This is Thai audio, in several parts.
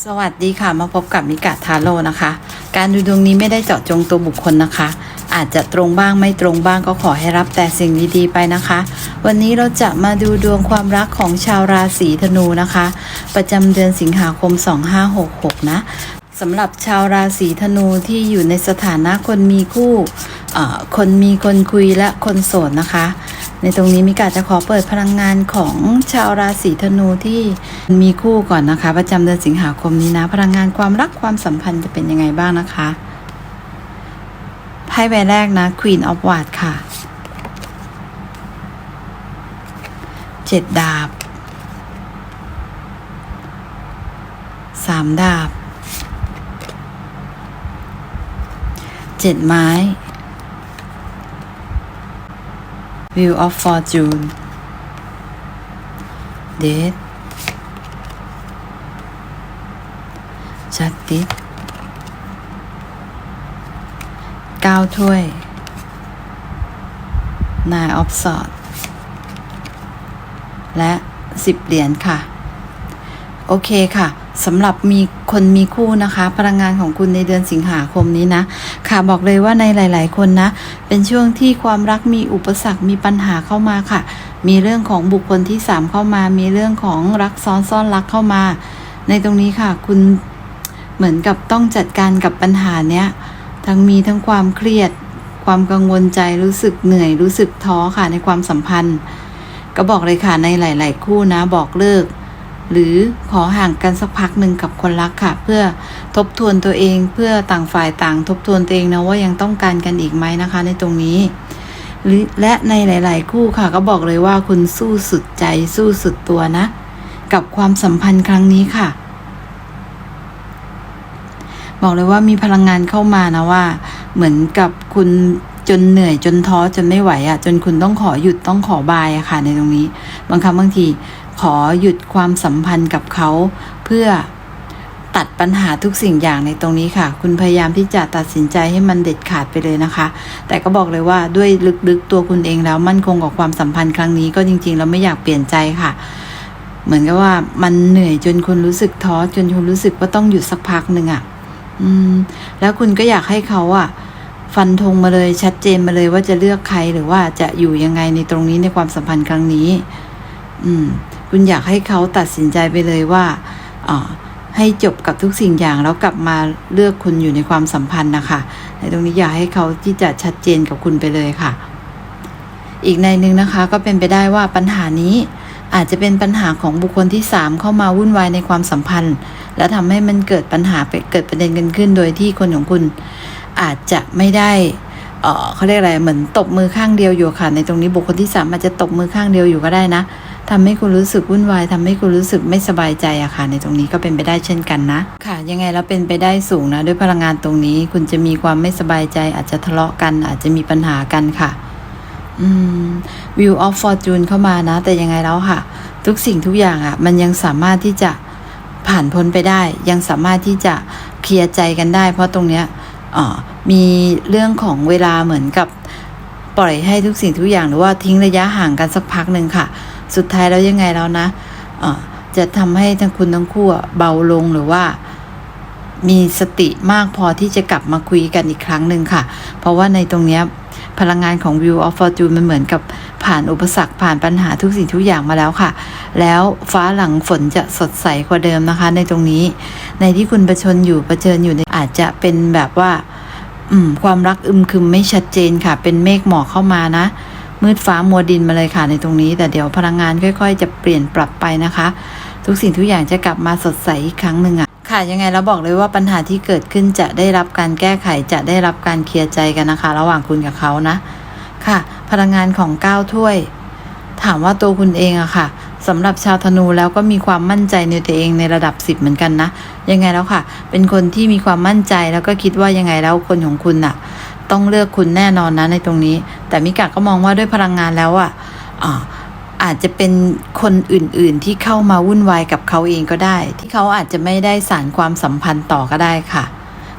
สวัสดีค่ะมาพบกับมิกาทาโร่นะคะ การดูดวงนี้ไม่ได้เจาะจงตัวบุคคลนะคะ อาจจะตรงบ้างไม่ตรงบ้างก็ขอให้รับแต่สิ่งดีๆไปนะคะ วันนี้เราจะมาดูดวงความรักของชาวราศีธนูนะคะ ประจำเดือนสิงหาคม 2566 นะสำหรับชาวราศีธนูที่อยู่ในสถานะคนมีคู่คนมีคนคุยและคนโสดนะคะ ในตรงนี้มิกาจะขอเปิดพลังงานของชาวราศีธนูที่มีคู่ก่อนนะคะ ประจำเดือนสิงหาคมนี้นะ พลังงานความรักความสัมพันธ์จะเป็นยังไงบ้างนะคะไพ่ใบแรกนะ Queen of w a n d ค่ะเจ็ดดาบสามดาบเจ็ดไม้ Wheel of Fortune Death Justice เก้าถ้วย Nine of Swords และสิบเหรียญค่ะ โอเคค่ะ สำหรับมีคนมีคู่นะคะ พลังงานของคุณในเดือนสิงหาคมนี้นะ ค่ะบอกเลยว่าในหลาย ๆ คนนะ เป็นช่วงที่ความรักมีอุปสรรคมีปัญหาเข้ามาค่ะ มีเรื่องของบุคคลที่สามเข้ามา มีเรื่องของรักซ้อนซ่อนรักเข้ามา ในตรงนี้ค่ะ คุณเหมือนกับต้องจัดการกับปัญหาเนี้ยทั้งมีทั้งความเครียด ความกังวลใจรู้สึกเหนื่อยรู้สึกท้อค่ะในความสัมพันธ์ ก็บอกเลยค่ะในหลาย ๆ คู่นะ บอกเลิก หรือขอห่างกันสักพักหนึ่งกับคนรักค่ะ เพื่อทบทวนตัวเองเพื่อต่างฝ่ายต่าง ทบทวนตัวเองนะว่ายังต้องการกันอีกไหมนะคะ ในตรงนี้หรือและในหลาย ๆ คู่ค่ะ ก็บอกเลยว่าคุณสู้สุดใจสู้สุดตัวนะ กับความสัมพันธ์ครั้งนี้ค่ะ บอกเลยว่ามีพลังงานเข้ามานะว่า เหมือนกับคุณจนเหนื่อยจนท้อจนไม่ไหวอะ่ะ จนคุณต้องขอหยุดต้องขอบายอะค่ะ ในตรงนี้ บางครั้งบางที ขอหยุดความสัมพันธ์กับเขา เพื่อตัดปัญหาทุกสิ่งอย่างในตรงนี้ค่ะ คุณพยายามที่จะตัดสินใจให้มันเด็ดขาดไปเลยนะคะ แต่ก็บอกเลยว่าด้วยลึกๆตัวคุณเองแล้วมั่นคงกับความสัมพันธ์ครั้งนี้ก็จริงๆเราไม่อยากเปลี่ยนใจค่ะ เหมือนกับว่ามันเหนื่อยจนคุณรู้สึกท้อจนคุณรู้สึกว่าต้องหยุดสักพักหนึ่งอะ่ะ อืม แล้วคุณก็อยากให้เขาอะ่ะ ฟันธงมาเลยชัดเจนมาเลยว่าจะเลือกใครหรือว่าจะอยู่ยังไงในตรงนี้ในความสัมพันธ์ครั้งนี้ อืม คุณอยากให้เขาตัดสินใจไปเลยว่าให้จบกับทุกสิ่งอย่างแล้วกลับมาเลือกคุณอยู่ในความสัมพันธ์นะคะในตรงนี้อยากให้เขาที่จะชัดเจนกับคุณไปเลยค่ะ อีกในหนึ่งนะคะก็เป็นไปได้ว่าปัญหานี้อาจจะเป็นปัญหาของบุคคลที่สามเข้ามาวุ่นวายในความสัมพันธ์ และทำให้มันเกิดปัญหาไปเกิดประเด็นกันขึ้น โดยที่คนของคุณอาจจะไม่ได้เออเขาเรียกอะไรเหมือนตบมือข้างเดียวอยู่ค่ะ ในตรงนี้บุคคลที่สามอาจจะตบมือข้างเดียวอยู่ก็ได้นะ ทำให้คุณรู้สึกวุ่นวายทำให้คุณรู้สึกไม่สบายใจอะค่ะ ในตรงนี้ก็เป็นไปได้เช่นกันนะ ค่ะ ยังไงแล้วเป็นไปได้สูงนะด้วยพลังงานตรงนี้ คุณจะมีความไม่สบายใจ อาจจะทะเลาะกัน อาจจะมีปัญหากันค่ะอืม View of Fortune เข้ามานะ แต่ยังไงแล้วค่ะ ทุกสิ่งทุกอย่างอะมันยังสามารถที่จะผ่านพ้นไปได้ ยังสามารถที่จะเคลียร์ใจกันได้ เพราะตรงเนี้ยมีเรื่องของเวลาเหมือนกับปล่อยให้ทุกสิ่งทุกอย่างหรือว่าทิ้งระยะห่างกันสักพักหนึ่งค่ะ สุดท้ายแล้วยังไงแล้วนะเอ่อจะทำให้ทั้งคุณทั้งคู่เบาลงหรือว่ามีสติมากพอที่จะกลับมาคุยกันอีกครั้งหนึ่งค่ะ เพราะว่าในตรงเนี้ยพลังงานของ View of Fortune มันเหมือนกับผ่านอุปสรรคผ่านปัญหาทุกสิ่งทุกอย่างมาแล้วค่ะ แล้วฟ้าหลังฝนจะสดใสกว่าเดิมนะคะ ในตรงนี้ ในที่คุณประชนอยู่ประเชิญอยู่ในอาจจะเป็นแบบว่าความรักอึมครึมไม่ชัดเจนค่ะ เป็นเมฆหมอกเข้ามานะ มืดฟ้ามัวดินมาเลยค่ะในตรงนี้ แต่เดี๋ยวพลังงานค่อย ๆ จะเปลี่ยนปรับไปนะคะ ทุกสิ่งทุกอย่างจะกลับมาสดใสอีกครั้งหนึ่งอะค่ะยังไงแล้วบอกเลยว่าปัญหาที่เกิดขึ้นจะได้รับการแก้ไขจะได้รับการเคลียร์ใจกันนะคะ ระหว่างคุณกับเขานะค่ะ พลังงานของก้าวถ้วย ถามว่าตัวคุณเองอะค่ะสำหรับชาวธนูแล้วก็มีความมั่นใจในตัวเองในระดับสิบเหมือนกันนะยังไงแล้วค่ะ เป็นคนที่มีความมั่นใจแล้วก็คิดว่ายังไงแล้วคนของคุณน่ะ ต้องเลือกคุณแน่นอนนะในตรงนี้ แต่มิกะก็มองว่าด้วยพลังงานแล้วอะอ่าอาจจะเป็นคนอื่นๆที่เข้ามาวุ่นวายกับเขาเองก็ได้ ที่เขาอาจจะไม่ได้สารความสัมพันธ์ต่อก็ได้ค่ะ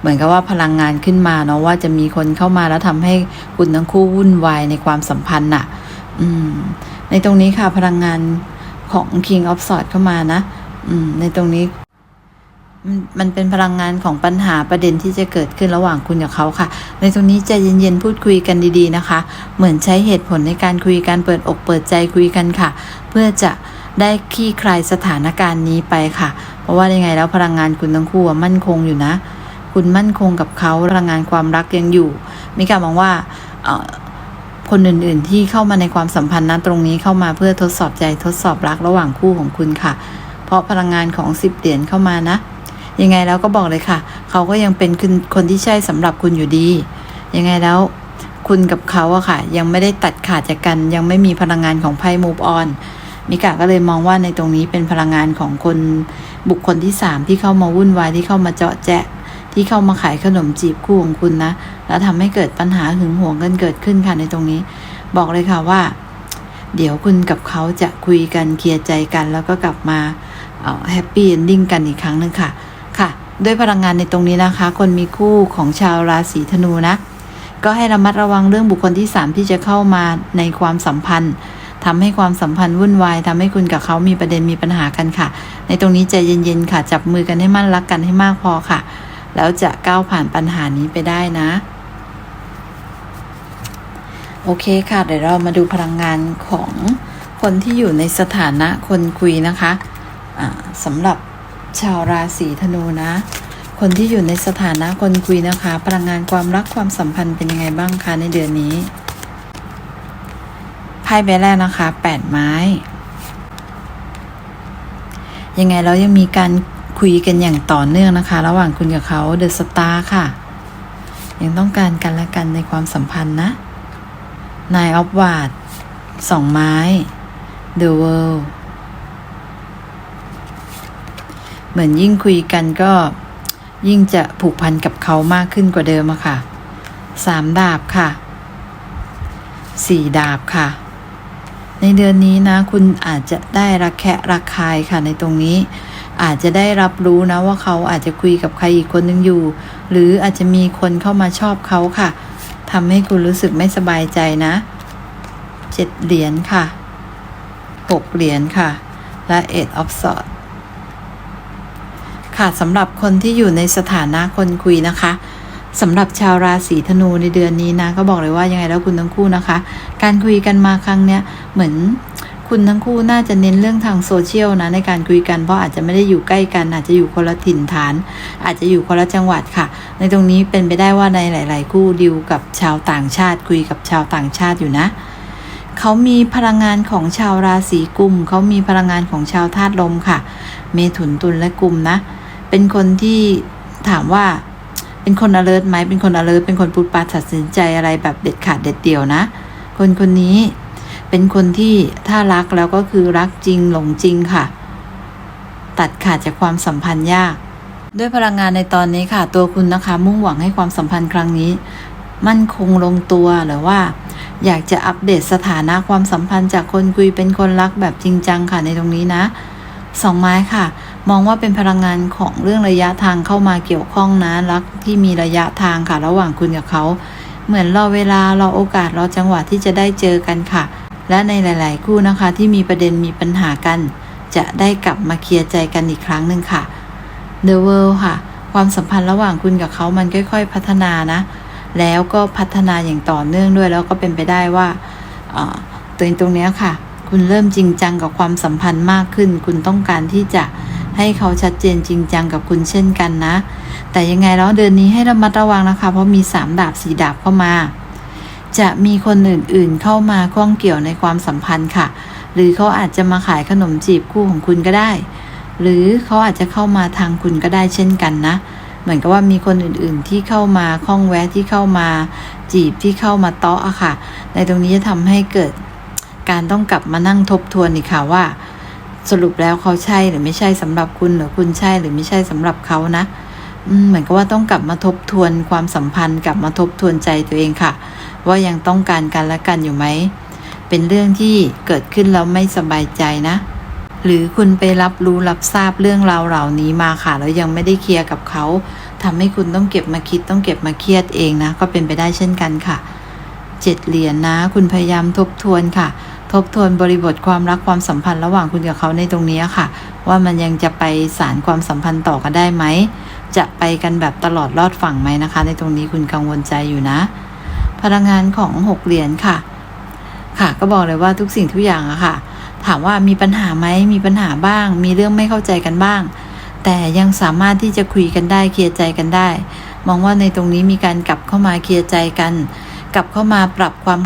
เหมือนกับว่าพลังงานขึ้นมาเนาะว่าจะมีคนเข้ามาแล้วทำให้คุณทั้งคู่วุ่นวายในความสัมพันธ์น่ะ อืม ในตรงนี้ค่ะพลังงานของ King of Swords เข้ามานะ อืม ในตรงนี้ มันเป็นพลังงานของปัญหาประเด็นที่จะเกิดขึ้นระหว่างคุณกับเขาค่ะ ในตรงนี้ใจเย็นๆพูดคุยกันดีๆนะคะ เหมือนใช้เหตุผลในการคุยกันเปิดอกเปิดใจคุยกันค่ะ เพื่อจะได้คลี่คลายสถานการณ์นี้ไปค่ะ เพราะว่ายังไงแล้วพลังงานคุณทั้งคู่มั่นคงอยู่นะ คุณมั่นคงกับเขาพลังงานความรักยังอยู่มิกามองว่าคนอื่นๆที่เข้ามาในความสัมพันธ์นั้นตรงนี้เข้ามาเพื่อทดสอบใจทดสอบรักระหว่างคู่ของคุณค่ะ เพราะพลังงานของสิบเหรียญเข้ามานะ ยังไงแล้วก็บอกเลยค่ะ เขาก็ยังเป็นคนคนที่ใช่สำหรับคุณอยู่ดี ยังไงแล้วคุณกับเขาอะค่ะ ยังไม่ได้ตัดขาดจากกัน ยังไม่มีพลังงานของไพ่ move on มิกาก็เลยมองว่าในตรงนี้เป็นพลังงานของคนบุคคลที่สามที่เข้ามาวุ่นวายที่เข้ามาเจาะแจะที่เข้ามาขายขนมจีบคู่ของคุณนะ แล้วทำให้เกิดปัญหาหึงหวงกันเกิดขึ้นค่ะในตรงนี้ บอกเลยค่ะว่า เดี๋ยวคุณกับเขาจะคุยกันเคลียร์ใจกัน แล้วก็กลับมา แฮปปี้เอนดิ้งกันอีกครั้งหนึ่งค่ะ ค่ะ ด้วยพลังงานในตรงนี้นะคะ คนมีคู่ของชาวราศีธนูนะ ก็ให้ระมัดระวังเรื่องบุคคลที่ 3 ที่จะเข้ามาในความสัมพันธ์ทำให้ความสัมพันธ์วุ่นวายทำให้คุณกับเขามีประเด็นมีปัญหากันค่ะ ในตรงนี้ใจเย็นๆค่ะ จับมือกันให้มั่นรักกันให้มากพอค่ะ แล้วจะก้าวผ่านปัญหานี้ไปได้นะโอเคค่ะ เดี๋ยวเรามาดูพลังงานของคนที่อยู่ในสถานะคนคุยนะคะ สำหรับชาวราศีธนูนะ คนที่อยู่ในสถานะคนคุยนะคะ พลังงานความรักความสัมพันธ์เป็นยังไงบ้างคะในเดือนนี้ไพ่ใบแรกนะคะแปดไม้ ยังไงเรายังมีการคุยกันอย่างต่อเนื่องนะคะ ระหว่างคุณกับเขาเดอะสตาร์ค่ะ ยังต้องการกันและกันในความสัมพันธ์นะนายออฟวาดสองไม้ The World เเหมือนยิ่งคุยกันก็ยิ่งจะผูกพันกับเขามากขึ้นกว่าเดิมอะค่ะสามดาบค่ะสี่ดาบค่ะ ในเดือนนี้นะ คุณอาจจะได้รักแคะรักคายค่ะ ในตรงนี้ อาจจะได้รับรู้นะว่าเขาอาจจะคุยกับใครอีกคนนึงอยู่ หรืออาจจะมีคนเข้ามาชอบเขาค่ะทำให้คุณรู้สึกไม่สบายใจนะเจ็ดเหรียญค่ะหกเหรียญค่ะ และเอ็ดออฟสอด ค่ะสำหรับคนที่อยู่ในสถานะคนคุยนะคะสำหรับชาวราศีธนูในเดือนนี้นะ ก็บอกเลยว่ายังไงแล้วคุณทั้งคู่นะคะ การคุยกันมาครั้งเนี้ยเหมือนคุณทั้งคู่น่าจะเน้นเรื่องทางโซเชียลนะในการคุยกันเพราะอาจจะไม่ได้อยู่ใกล้กัน อาจจะอยู่คนละถิ่นฐาน อาจจะอยู่คนละจังหวัดค่ะ ในตรงนี้เป็นไปได้ว่าในหลาย ๆ คู่ดิวกับชาวต่างชาติ คุยกับชาวต่างชาติอยู่นะเขามีพลังงานของชาวราศีกุมเขามีพลังงานของชาวธาตุลมค่ะ เมถุนตุลและกุมนะ เป็นคนที่ถามว่า เป็นคน alert ไหมเป็นคน alert เป็นคนพูดปาตัดสินใจอะไรแบบเด็ดขาดเด็ดเดี่ยวนะ คนคนนี้เป็นคนที่ถ้ารักแล้วก็คือรักจริงหลงจริงค่ะ ตัดขาดจากความสัมพันธ์ยาก ด้วยพลังงานในตอนนี้ค่ะ ตัวคุณนะคะ มุ่งหวังให้ความสัมพันธ์ครั้งนี้ มั่นคงลงตัวหรือว่า อยากจะอัปเดตสถานะความสัมพันธ์จากคนคุยเป็นคนรักแบบจริงจังค่ะในตรงนี้นะ สองไม้ค่ะ มองว่าเป็นพลังงานของเรื่องระยะทางเข้ามาเกี่ยวข้องนะรักที่มีระยะทางค่ะ ระหว่างคุณกับเขา เหมือนรอเวลารอโอกาสรอจังหวะที่จะได้เจอกันค่ะ และในหลาย ๆ คู่นะคะ ที่มีประเด็นมีปัญหากัน จะได้กลับมาเคลียร์ใจกันอีกครั้งหนึ่งค่ะ The World ค่ะ ความสัมพันธ์ระหว่างคุณกับเขามันค่อย ๆ พัฒนานะ แล้วก็พัฒนาอย่างต่อเนื่องด้วยแล้วก็เป็นไปได้ว่าตัวตรงนี้ค่ะ คุณเริ่มจริงจังกับความสัมพันธ์มากขึ้น คุณต้องการที่จะให้เขาชัดเจนจริงจังกับคุณเช่นกันนะ แต่ยังไงแล้วเดือนนี้ให้ระมัดระวังนะคะ เพราะมีสามดาบสีดาบเข้ามา จะมีคนอื่นๆเข้ามาข้องเกี่ยวในความสัมพันธ์ค่ะ หรือเขาอาจจะมาขายขนมจีบคู่ของคุณก็ได้ หรือเขาอาจจะเข้ามาทางคุณก็ได้เช่นกันนะ เหมือนกับว่ามีคนอื่นๆที่เข้ามาข้องแวะที่เข้ามาจีบที่เข้ามาเตาะอะค่ะ ในตรงนี้จะทำให้เกิด การต้องกลับมานั่งทบทวนอีกค่ะว่า สรุปแล้วเขาใช่หรือไม่ใช่สำหรับคุณหรือคุณใช่หรือไม่ใช่สำหรับเขานะเหมือนกับว่าต้องกลับมาทบทวนความสัมพันธ์กลับมาทบทวนใจตัวเองค่ะ ว่ายังต้องการกันและกันอยู่ไหมเป็นเรื่องที่เกิดขึ้นแล้วไม่สบายใจนะ หรือคุณไปรับรู้รับทราบเรื่องราวเหล่านี้มาค่ะแล้วยังไม่ได้เคลียร์กับเขาทำให้คุณต้องเก็บมาคิดต้องเก็บมาเครียดเองนะ ก็เป็นไปได้เช่นกันค่ะเจ็ดเหรียญนนะ คุณพยายามทบทวนค่ะ ทบทวนบริบทความรักความสัมพันธ์ระหว่างคุณกับเขาในตรงนี้ค่ะ ว่ามันยังจะไปสารความสัมพันธ์ต่อกันได้ไหม จะไปกันแบบตลอดรอดฝั่งไหมนะคะ ในตรงนี้คุณกังวลใจอยู่นะ พลังงานของหกเหรียญค่ะ ค่ะก็บอกเลยว่าทุกสิ่งทุกอย่างอะค่ะ ถามว่ามีปัญหาไหมมีปัญหาบ้าง มีเรื่องไม่เข้าใจกันบ้าง แต่ยังสามารถที่จะคุยกันได้เคลียร์ใจกันได้ มองว่าในตรงนี้มีการกลับเข้ามาเคลียร์ใจกัน กลับเข้ามาปรับความ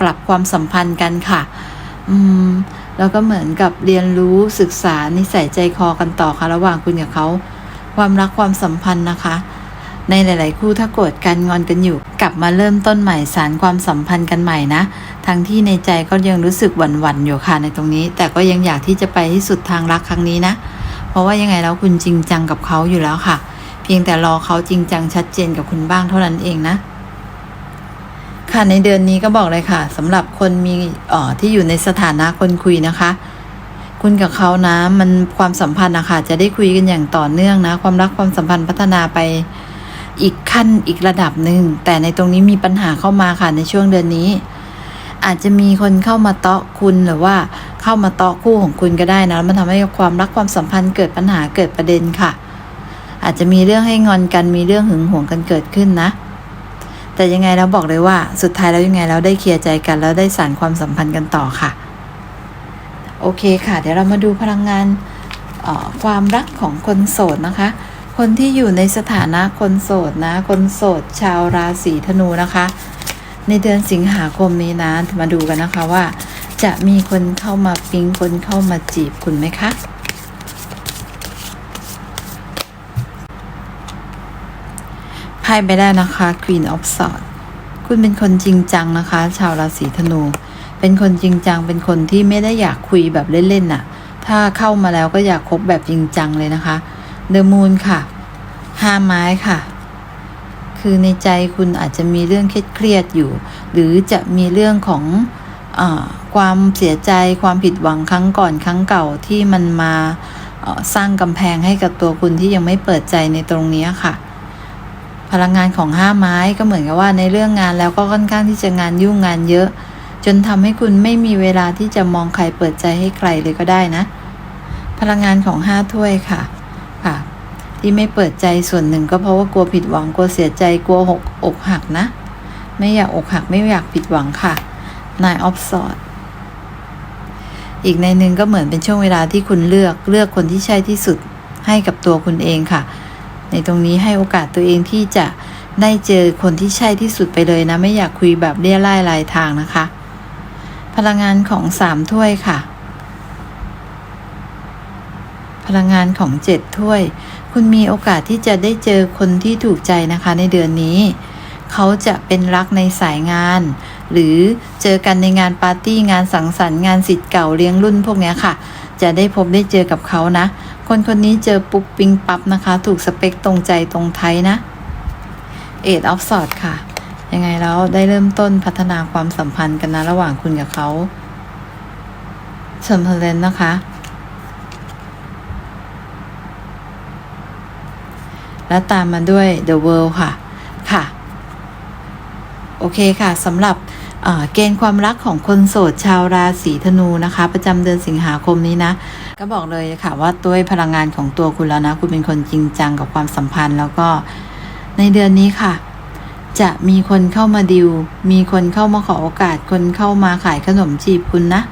ปรับความสัมพันธ์กันค่ะ อืมแล้วก็เหมือนกับเรียนรู้ศึกษานิสัยใจคอกันต่อค่ะ ระหว่างคุณกับเขาความรักความสัมพันธ์นะคะ ในหลาย ๆ คู่ถ้าโกรธกันงอนกันอยู่ กลับมาเริ่มต้นใหม่สารความสัมพันธ์กันใหม่นะทั้งที่ในใจก็ยังรู้สึกหวั่นๆอยู่ค่ะในตรงนี้ แต่ก็ยังอยากที่จะไปที่สุดทางรักครั้งนี้นะ เพราะว่ายังไงแล้วคุณจริงจังกับเขาอยู่แล้วค่ะ เพียงแต่รอเขาจริงจังชัดเจนกับคุณบ้างเท่านั้นเองนะ ค่ะในเดือนนี้ก็บอกเลยค่ะสำหรับคนมีอ่อที่อยู่ในสถานะคนคุยนะคะ คุณกับเขานะมันความสัมพันธ์นะคะจะได้คุยกันอย่างต่อเนื่องนะ ความรักความสัมพันธ์พัฒนาไปอีกขั้นอีกระดับหนึ่งแต่ในตรงนี้มีปัญหาเข้ามาค่ะในช่วงเดือนนี้ อาจจะมีคนเข้ามาเตาะคุณหรือว่าเข้ามาเตาะคู่ของคุณก็ได้นะมันทำให้ความรักความสัมพันธ์เกิดปัญหาเกิดประเด็นค่ะ อาจจะมีเรื่องให้งอนกันมีเรื่องหึงหวงกันเกิดขึ้นนะ แต่ยังไงเราบอกเลยว่าสุดท้ายแล้วยังไงเราได้เคลียร์ใจกัน แล้วได้สานความสัมพันธ์กันต่อค่ะ โอเคค่ะ เดี๋ยวเรามาดูพลังงานความรักของคนโสดนะคะ คนที่อยู่ในสถานะคนโสดนะ คนโสด ชาวราศีธนูนะคะ ในเดือนสิงหาคมนี้นะมาดูกันนะคะว่า จะมีคนเข้ามาปิ๊งคนเข้ามาจีบคุณไหมคะ พ่ไปได้นะคะ Queen of Swords คุณเป็นคนจริงจังนะคะ ชาวราศีธนู เป็นคนจริงจัง เป็นคนที่ไม่ได้อยากคุยแบบเล่นๆน่ะ ถ้าเข้ามาแล้วก็อยากคบแบบจริงจังเลยนะคะ The Moon ค่ะห้าไม้ค่ะ คือในใจคุณอาจจะมีเรื่องเครียดๆอยู่ หรือจะมีเรื่องของอความเสียใจความผิดหวังครั้งก่อนครั้งเก่าที่มันมาสร้างกำแพงให้กับตัวคุณที่ยังไม่เปิดใจในตรงนี้ค่ะ พลังงานของห้าไม้ก็เหมือนกับว่าในเรื่องงานแล้วก็ค่อนข้างที่จะงานยุ่งงานเยอะ จนทำให้คุณไม่มีเวลาที่จะมองใครเปิดใจให้ใครเลยก็ได้นะ พลังงานของห้าถ้วยค่ะค่ะ ที่ไม่เปิดใจส่วนหนึ่งก็เพราะว่ากลัวผิดหวังกลัวเสียใจกลัวหกอกหักนะ ไม่อยากอกหักไม่อยากผิดหวังค่ะนายออฟสอดอีกในหนึ่งก็เหมือนเป็นช่วงเวลาที่คุณเลือกเลือกคนที่ใช่ที่สุดให้กับตัวคุณเองค่ะ ในตรงนี้ให้โอกาสตัวเองที่จะได้เจอคนที่ใช่ที่สุดไปเลยนะ ไม่อยากคุยแบบเลี่ยล่ายลายทางนะคะ พลังงานของสามถ้วยค่ะ พลังงานของเจ็ดถ้วย คุณมีโอกาสที่จะได้เจอคนที่ถูกใจนะคะ ในเดือนนี้ เขาจะเป็นรักในสายงาน หรือเจอกันในงานปาร์ตี้งานสังสรรค์งานสิทธิ์เก่าเลี้ยงรุ่นพวกนี้ค่ะ จะได้พบได้เจอกับเขานะ คนคนนี้เจอปุ๊บปิงปั๊บนะคะ ถูกสเปคตรงใจตรงไทยนะเอ็ดออฟสอดค่ะ ยังไงแล้วได้เริ่มต้นพัฒนาความสัมพันธ์กันนะระหว่างคุณกับเขาเชิญเพลนนะคะ และตามมาด้วย The World ค่ะ โอเคค่ะสำหรับเกณฑ์ความรักของคนโสดชาวราศีธนูนะคะ ประจำเดือนสิงหาคมนี้นะ ก็บอกเลยค่ะว่าด้วยพลังงานของตัวคุณแล้วนะ คุณเป็นคนจริงจังกับความสัมพันธ์ แล้วก็ในเดือนนี้ค่ะ จะมีคนเข้ามาดิว มีคนเข้ามาขอโอกาส คนเข้ามาขายขนมจีบคุณนะ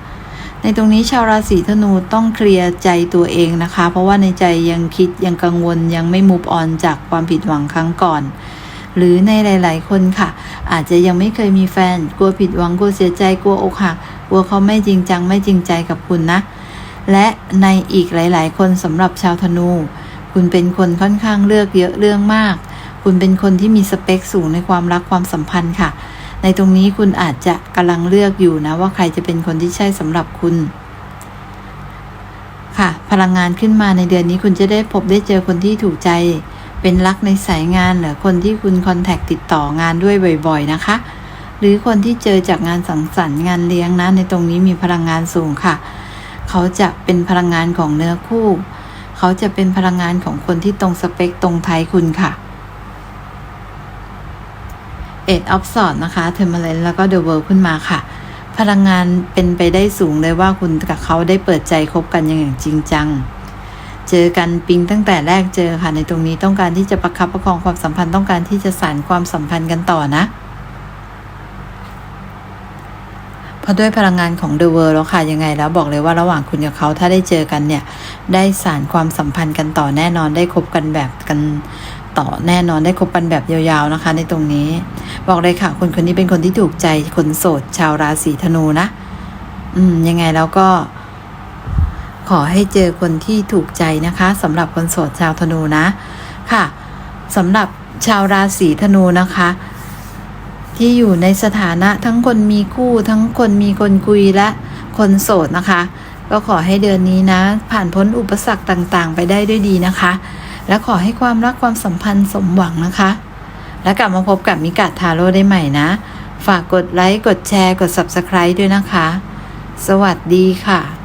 ในตรงนี้ชาวราศีธนูต้องเคลียร์ใจตัวเองนะคะ เพราะว่าในใจยังคิดยังกังวลยังไม่มูฟออนจากความผิดหวังครั้งก่อน หรือในหลาย ๆ คนค่ะ อาจจะยังไม่เคยมีแฟน กลัวผิดหวัง กลัวเสียใจ กลัวอกหัก กลัวเขาไม่จริงจัง ไม่จริงใจกับคุณนะ และในอีกหลาย ๆ คนสำหรับชาวธนู คุณเป็นคนค่อนข้างเลือกเยอะเรื่องมาก คุณเป็นคนที่มีสเปคสูงในความรักความสัมพันธ์ค่ะ ในตรงนี้คุณอาจจะกำลังเลือกอยู่นะ ว่าใครจะเป็นคนที่ใช่สำหรับคุณค่ะ พลังงานขึ้นมาในเดือนนี้คุณจะได้พบได้เจอคนที่ถูกใจ เป็นรักในสายงานหรือคนที่คุณคอนแทคติดต่องานด้วยบ่อย ๆ นะคะ หรือคนที่เจอจากงานสังสรรค์งานเลี้ยงนะในตรงนี้มีพลังงานสูงค่ะ เขาจะเป็นพลังงานของเนื้อคู่ เขาจะเป็นพลังงานของคนที่ตรงสเปคตรงไทยคุณค่ะเอ็ดออฟสอดนะคะเทอร์มาเลนแล้วก็เดอะเวิลด์ขึ้นมาค่ะพพลังงานเป็นไปได้สูงเลยว่าคุณกับเขาได้เปิดใจคบกันอย่างจริงจัง เจอกันปิงตั้งแต่แรกเจอค่ะในตรงนี้ต้องการที่จะประคับประคองความสัมพันธ์ต้องการที่จะสานความสัมพันธ์กันต่อนะเพราะด้วยพลังงานของ The World แล้วค่ะยังไงแล้วบอกเลยว่าระหว่างคุณกับเขาถ้าได้เจอกันเนี่ย ได้สานความสัมพันธ์กันต่อแน่นอนได้คบกันแบบกันต่อแน่นอนได้คบกันแบบยาวๆนะคะ ในตรงนี้ บอกเลยค่ะคนคนนี้เป็นคนที่ถูกใจคนโสดชาวราศีธนูนะ อืมยังไงแล้วก็ ขอให้เจอคนที่ถูกใจนะคะสำหรับคนโสดชาวธนูนะค่ะสำหรับชาวราศีธนูนะคะ ที่อยู่ในสถานะทั้งคนมีคู่ ทั้งคนมีคนคุยและคนโสดนะคะ ก็ขอให้เดือนนี้นะ ผ่านพ้นอุปสรรคต่างๆ ไปได้ด้วยดีนะคะ และขอให้ความรักความสัมพันธ์สมหวังนะคะ แล้วกลับมาพบกับมิกาทาโร่ได้ใหม่นะ ฝากกดไลค์กดแชร์กด Subscribe ด้วยนะคะ สวัสดีค่ะ